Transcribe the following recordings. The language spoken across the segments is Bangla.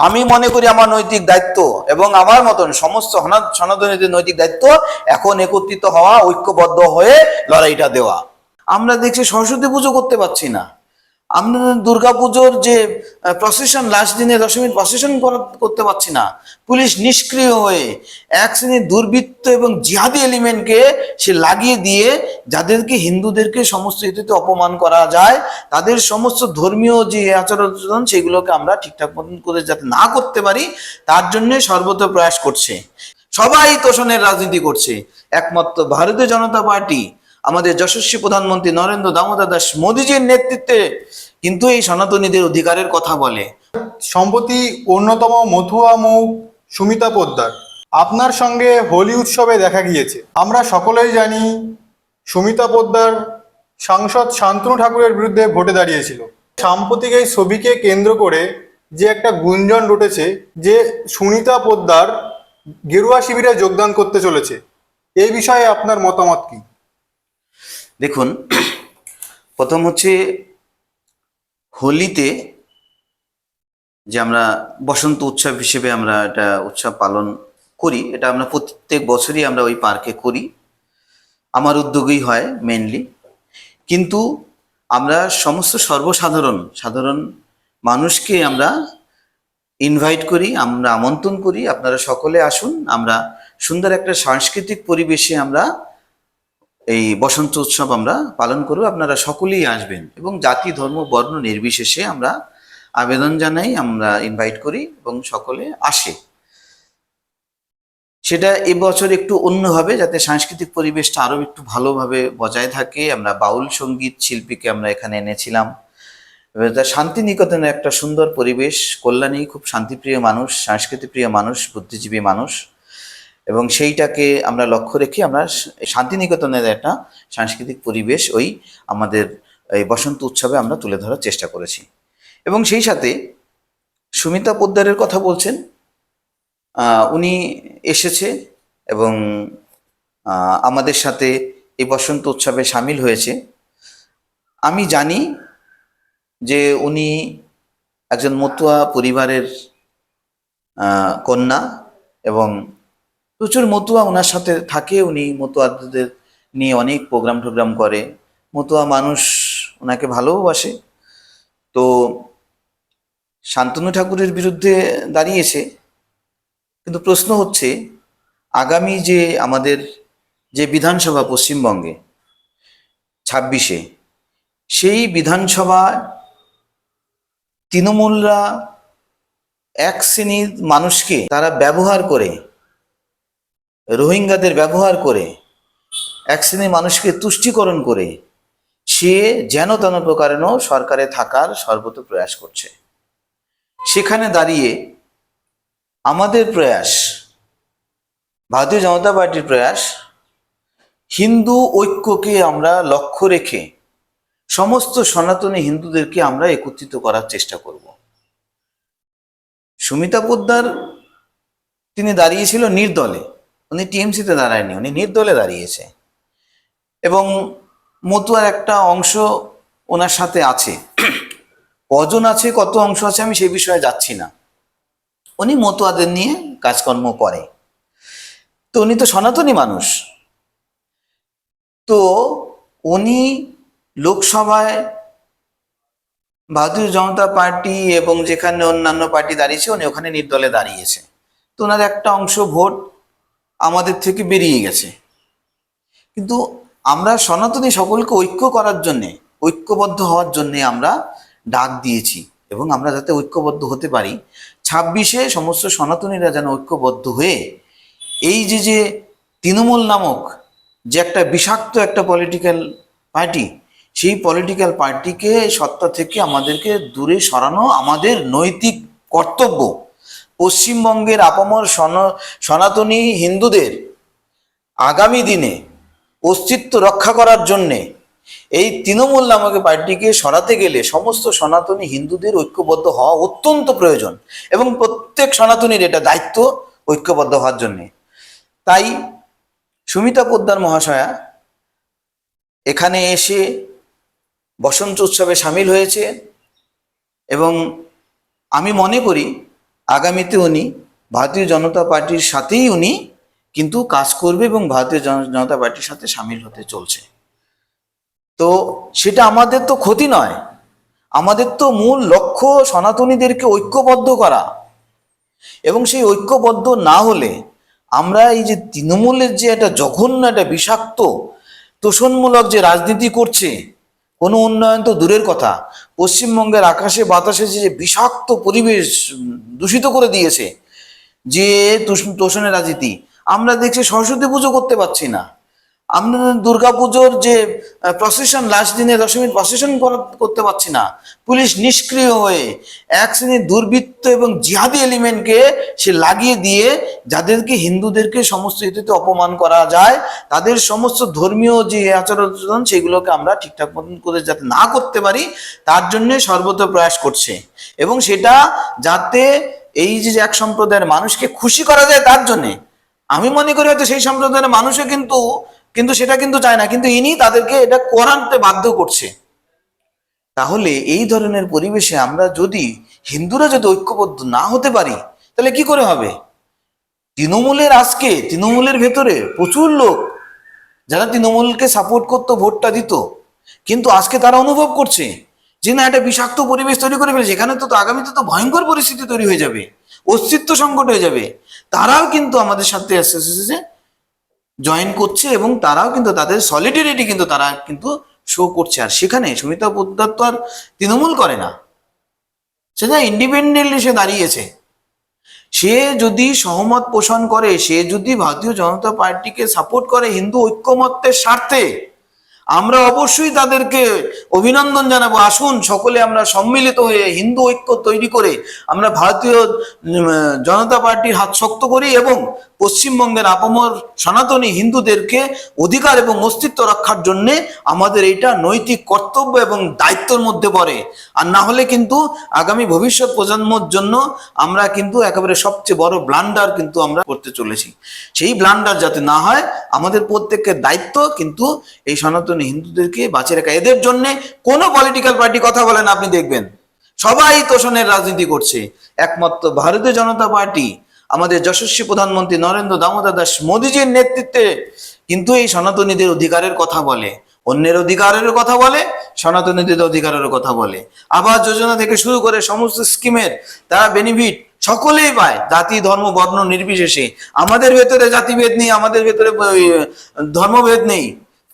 আমি মনে করি আমার নৈতিক দায়িত্ব এবং আমার মতন সমস্ত সনা- সনাতনীদের নৈতিক দায়িত্ব এখন একত্রিত হওয়া, ঐক্যবদ্ধ হয়ে লড়াইটা দেওয়া। আমরা দেখছি সরস্বতী পুজো করতে পারছি না। আমরা দুর্গা পুজোর যে প্রসেশন লাস্ট দিনে দশমীর প্রসেশন করতে পারছি না। পুলিশ নিষ্ক্রিয় হয়ে এক শ্রেণির দুর্বৃত্ত এবং জিহাদি এলিমেন্টকে সে লাগিয়ে দিয়ে যাদেরকে হিন্দুদেরকে সমস্ত ইতিতে অপমান করা যায়, তাদের সমস্ত ধর্মীয় যে আচরণ, সেগুলোকে আমরা ঠিকঠাক মতন করে যাতে না করতে পারি, তার জন্য সর্বত প্রয়াস করছে। সবাই তোষণের রাজনীতি করছে। একমাত্র ভারতীয় জনতা পার্টি আমাদের যশস্বী প্রধানমন্ত্রী নরেন্দ্র দামোদর দাস মোদীজির নেতৃত্বে কিন্তু এই সনাতনীদের অধিকারের কথা বলে। সম্প্রতি অন্যতম মথুয়া মুখ সুমিতা পোদ্দার। আপনার সঙ্গে হোলি উৎসবে দেখা গিয়েছে। আমরা সকলেই জানি সুমিতা পোদ্দার সাংসদ শান্তনু ঠাকুরের বিরুদ্ধে ভোটে দাঁড়িয়েছিল। সাম্প্রতিক এই ছবিকে কেন্দ্র করে যে একটা গুঞ্জন উঠেছে যে সুনিতা পোদ্দার গেরুয়া শিবিরে যোগদান করতে চলেছে। এই বিষয়ে আপনার মতামত কি? দেখুন, প্রথম হচ্ছে হোলিতে যে আমরা বসন্ত উৎসব হিসেবে আমরা এটা উৎসব পালন করি, এটা আমরা প্রত্যেক বছরই আমরা ওই পার্কে করি। আমার উদ্যোগেই হয় মেনলি কিন্তু আমরা সমস্ত সর্বসাধারণ, সাধারণ মানুষকে আমরা ইনভাইট করি, আমরা আমন্ত্রণ করি। আপনারা সকলে আসুন, আমরা সুন্দর একটা সাংস্কৃতিক পরিবেশে আমরা এই বসন্ত উৎসব আমরা পালন করব। আপনারা সকলেই আসবেন এবং জাতি, ধর্ম, বর্ণ নির্বিশেষে আমরা আবেদন জানাই, আমরা ইনভাইট করি এবং সকলে আসে। সেটা এবছর একটু অন্য হবে যাতে সাংস্কৃতিক পরিবেশটা আরও একটু ভালোভাবে বজায় থাকে। আমরা বাউল সংগীত শিল্পীকে আমরা এখানে এনেছিলাম। শান্তিনিকেতনের একটা সুন্দর পরিবেশ, কল্যাণী, খুব শান্তিপ্রিয় মানুষ, সংস্কৃতিপ্রিয় মানুষ, বুদ্ধিজীবী মানুষ। এবং সেইটাকে আমরা লক্ষ্য রেখে আমরা শান্তিনিকেতনের একটা সাংস্কৃতিক পরিবেশ ওই আমাদের এই বসন্ত উৎসবে আমরা তুলে ধরার চেষ্টা করেছি। এবং সেই সাথে সুমিতা পোদ্দারের কথা বলছেন উনি এসেছে এবং আমাদের সাথে এই বসন্ত উৎসবে সামিল হয়েছে। আমি জানি যে উনি একজন মতুয়া পরিবারের কন্যা এবং প্রচুর মতুয়া ওনার সাথে থাকে, উনি মতুয়াদের নিয়ে অনেক প্রোগ্রাম টোগ্রাম করে। মতুয়া মানুষ ওনাকে ভালোবাসে। তো শান্তনু ঠাকুরের বিরুদ্ধে দাঁড়িয়েছে। কিন্তু প্রশ্ন হচ্ছে, আগামী যে আমাদের যে বিধানসভা পশ্চিমবঙ্গে, ছাব্বিশে, সেই বিধানসভায় তৃণমূলরা এক শ্রেণির মানুষকে তারা ব্যবহার করে রোহিঙ্গাদের ব্যবহার করে, এক শ্রেণির মানুষকে তুষ্টিকরণ করে, সে যেন তেন প্রকারেণ সরকারে থাকার সর্বত প্রয়াস করছে। সেখানে দাঁড়িয়ে আমাদের প্রয়াস, ভারতীয় জনতা পার্টির প্রয়াস, হিন্দু ঐক্যকে আমরা লক্ষ্য রেখে সমস্ত সনাতনী হিন্দুদেরকে আমরা একত্রিত করার চেষ্টা করব। সুমিতা পোদ্দার তিনি দাঁড়িয়েছিল নির্দলে। উনি টিএমসিতে দাঁড়ায়নি, উনি নির্দলে দাঁড়িয়েছে। এবং মতুয়ার একটা অংশ ওনার সাথে আছে। কজন আছে, কত অংশ আছে, আমি সেই বিষয়ে যাচ্ছি না। উনি মতুয়াদের নিয়ে কাজকর্ম করে। তো উনি তো সনাতনী মানুষ। তো উনি লোকসভায় ভারতীয় জনতা পার্টি এবং যেখানে অন্যান্য পার্টি দাঁড়িয়েছে, উনি ওখানে নির্দলে দাঁড়িয়েছে। তো ওনার একটা অংশ ভোট আমাদের থেকে বেরিয়ে গেছে। কিন্তু আমরা সনাতনী সকলকে ঐক্য করার জন্যে, ঐক্যবদ্ধ হওয়ার জন্যে আমরা ডাক দিয়েছি এবং আমরা যাতে ঐক্যবদ্ধ হতে পারি, ছাব্বিশে সমস্ত সনাতনীরা যেন ঐক্যবদ্ধ হয়ে এই যে যে তৃণমূল নামক যে একটা বিষাক্ত একটা পলিটিক্যাল পার্টি সেই পলিটিক্যাল পার্টিকে সত্তা থেকে আমাদেরকে দূরে সরানো আমাদের নৈতিক কর্তব্য। পশ্চিমবঙ্গের আপামর সন- সনাতনী হিন্দুদের আগামী দিনে অস্তিত্ব রক্ষা করার জন্যে এই তৃণমূল নামক পার্টিকে সরাতে গেলে সমস্ত সনাতনী হিন্দুদের ঐক্যবদ্ধ হওয়া অত্যন্ত প্রয়োজন এবং প্রত্যেক সনাতনীর এটা দায়িত্ব ঐক্যবদ্ধ হওয়ার জন্যে। তাই সুমিতা পোদ্দার মহাশয়া এখানে এসে বসন্ত উৎসবে সামিল হয়েছে এবং আমি মনে করি আগামীতে উনি ভারতীয় জনতা পার্টির সাথেই উনি কিন্তু কাজ করবে এবং ভারতীয় জন- জনতা পার্টির সাথে সামিল হতে চলছে। তো সেটা আমাদের তো ক্ষতি নয়। আমাদের তো মূল লক্ষ্য সনাতনীদেরকে ঐক্যবদ্ধ করা। এবং সেই ঐক্যবদ্ধ না হলে আমরা এই যে তৃণমূলের যে একটা জঘন্য একটা বিষাক্ত তোষণমূলক যে রাজনীতি করছে কোনো উন্নয়ন তো দূরের কথা। পশ্চিমবঙ্গের আকাশে বাতাসে যে বিষাক্ত পরিবেশ দূষিত করে দিয়েছে, যে তোষ- তোষণের রাজনীতি, আমরা দেখছি সরস্বতী পুজো করতে পারছি না। আমরা দুর্গাপুজোর যে প্রসেশন লাস্ট দিনে দশমীর প্রসেশন করতে পারছি না। পুলিশ নিষ্ক্রিয় হয়ে এক শ্রেণির দুর্বৃত্ত এবং জিহাদি এলিমেন্টকে সে লাগিয়ে দিয়ে যাদেরকে হিন্দুদেরকে সমস্ত ইতিতে অপমান করা যায়, তাদের সমস্ত ধর্মীয় যে আচরণ, সেগুলোকে আমরা ঠিকঠাক মতন করে যাতে না করতে পারি, তার জন্য সর্বত প্রয়াস করছে। এবং সেটা যাতে এই যে এক সম্প্রদায়ের মানুষকে খুশি করা যায়, তার জন্যে। আমি মনে করি হয়তো সেই সম্প্রদায়ের মানুষও কিন্তু কিন্তু সেটা কিন্তু চায় না, কিন্তু ইনি তাদেরকে এটা করাতে বাধ্য করছে। তাহলে এই ধরনের পরিবেশে আমরা যদি হিন্দুরা যদি ঐক্যবদ্ধ না হতে পারি, তাহলে কি করে হবে? তৃণমূলের আজকে, তৃণমূলের ভেতরে প্রচুর লোক, যারা তৃণমূলকে সাপোর্ট করতো, ভোটটা দিত, কিন্তু আজকে তারা অনুভব করছে যে না একটা বিষাক্ত পরিবেশ তৈরি করে ফেলেছে। এখানে তো আগামীতে তো ভয়ঙ্কর পরিস্থিতি তৈরি হয়ে যাবে, অস্তিত্ব সংকট হয়ে যাবে। তারাও কিন্তু আমাদের সাথে আস্তে জয়েন করছে এবং তারাও কিন্তু তাদের সলিডারিটি কিন্তু তারা কিন্তু শো করছে। আর সেখানে সুমিতা পোদ্দার তো আর তৃণমূল করে না। সে সেটা ইন্ডিপেন্ডেন্টলি সে দাঁড়িয়েছে। সে যদি সহমত পোষণ করে, সে যদি ভারতীয় জনতা পার্টিকে সাপোর্ট করে হিন্দু ঐক্যমত্যের স্বার্থে আমরা অবশ্যই তাদেরকে অভিনন্দন জানাব। আসুন, সকলে আমরা সম্মিলিত হয়ে হিন্দু ঐক্য তৈরি করে আমরা ভারতীয় জনতা পার্টির হাত শক্ত করি এবং পশ্চিমবঙ্গের আপমর সনাতনী হিন্দুদেরকে অধিকার এবং অস্তিত্ব রক্ষার জন্য আমাদের এটা নৈতিক কর্তব্য এবং দায়িত্বের মধ্যে পড়ে। আর না হলে কিন্তু আগামী ভবিষ্যৎ প্রজন্মর জন্য আমরা কিন্তু একেবারে সবচেয়ে বড় ব্লান্ডার কিন্তু আমরা করতে চলেছি। সেই ব্লান্ডার যাতে না হয়, আমাদের প্রত্যেকের দায়িত্ব কিন্তু এই সনাতনী হিন্দুদেরকে বাঁচিয়ে রাখা, এদের জন্য কোনো পলিটিক্যাল পার্টি কথা বলেন, আপনি দেখবেন। সবাই তোষণের রাজনীতি করছে। একমাত্র ভারতীয় জনতা পার্টি, আমাদের যশস্বী প্রধানমন্ত্রী নরেন্দ্র দামোদর দাস মোদীজির নেতৃত্বে কিন্তু এই সনাতনীদের অধিকারের কথা বলে। অন্যের অধিকারের কথা বলে, সনাতনীদের অধিকারের কথা বলে। আবাস যোজনা থেকে শুরু করে সমস্ত স্কিমের তারা বেনিফিট সকলেই পায়। জাতি, ধর্ম, বর্ণ নির্বিশেষে। আমাদের ভেতরে জাতিভেদ নেই, আমাদের ভেতরে ধর্মভেদ নেই।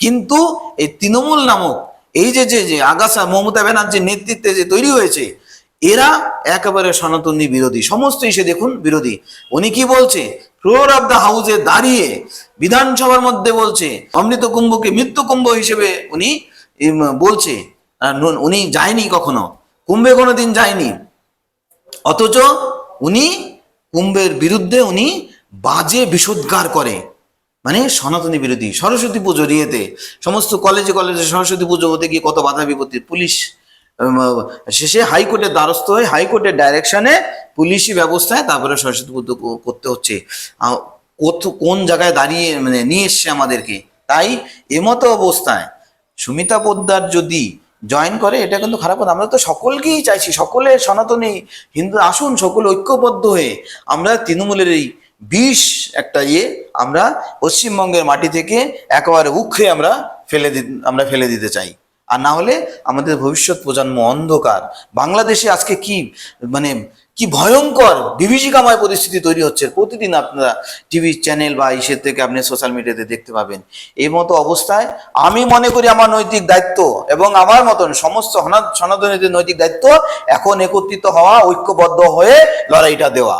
কিন্তু এই তৃণমূল নামক এই যে যে যে আগাছা, মমতা ব্যানার্জির নেতৃত্বে যে তৈরি হয়েছে, এরা একেবারে সনাতনী বিরোধী। সমস্ত এসে দেখুন বিরোধী। উনি কি বলছে? ফ্লোর অফ দ্য হাউসে দাঁড়িয়ে বিধানসভার মধ্যে বলছে, অমৃত কুম্ভকে মৃত্যু কুম্ভ হিসেবে উনি বলছে। উনি যায়নি কখনো। কুম্ভে কোনোদিন যায়নি। অথচ উনি কুম্ভের বিরুদ্ধে উনি বাজে বিষোদ্গার করে। মানে সনাতনী বিরোধী, সরস্বতী পুজো ইয়েতে সমস্ত কলেজে কলেজে সরস্বতী পুজো হতে গিয়ে কত বাধা বিপত্তি, পুলিশ শেষে হাইকোর্টের দ্বারস্থ হয়ে হাইকোর্টের ডাইরেকশনে পুলিশি ব্যবস্থায় তারপরে সরস্বতী পুজো করতে হচ্ছে। কোন জায়গায় দাঁড়িয়ে মানে নিয়ে এসছে আমাদেরকে? তাই এমতো অবস্থায় সুমিতা পোদ্দার যদি জয়েন করে, এটা কিন্তু খারাপ কথা। আমরা তো সকলকেই চাইছি, সকলে সনাতনী হিন্দু, আসুন, সকলে ঐক্যবদ্ধ হয়ে আমরা তৃণমূলের এই বিষ একটা ইয়ে আমরা পশ্চিমবঙ্গের মাটি থেকে একেবারে উখড়ে আমরা ফেলে দি আমরা ফেলে দিতে চাই। আর না হলে আমাদের ভবিষ্যৎ প্রজন্ম অন্ধকার। বাংলাদেশে আজকে কি মানে কি ভয়ঙ্কর বিভীষিকাময় পরিস্থিতি তৈরি হচ্ছে। প্রতিদিন আপনারা টিভি চ্যানেল বা ইসের থেকে আপনি সোশ্যাল মিডিয়াতে দেখতে পাবেন। এই মতো অবস্থায় আমি মনে করি আমার নৈতিক দায়িত্ব এবং আমার মতন সমস্ত সনাতনীদের নৈতিক দায়িত্ব এখন একত্রিত হওয়া ঐক্যবদ্ধ হয়ে লড়াইটা দেওয়া।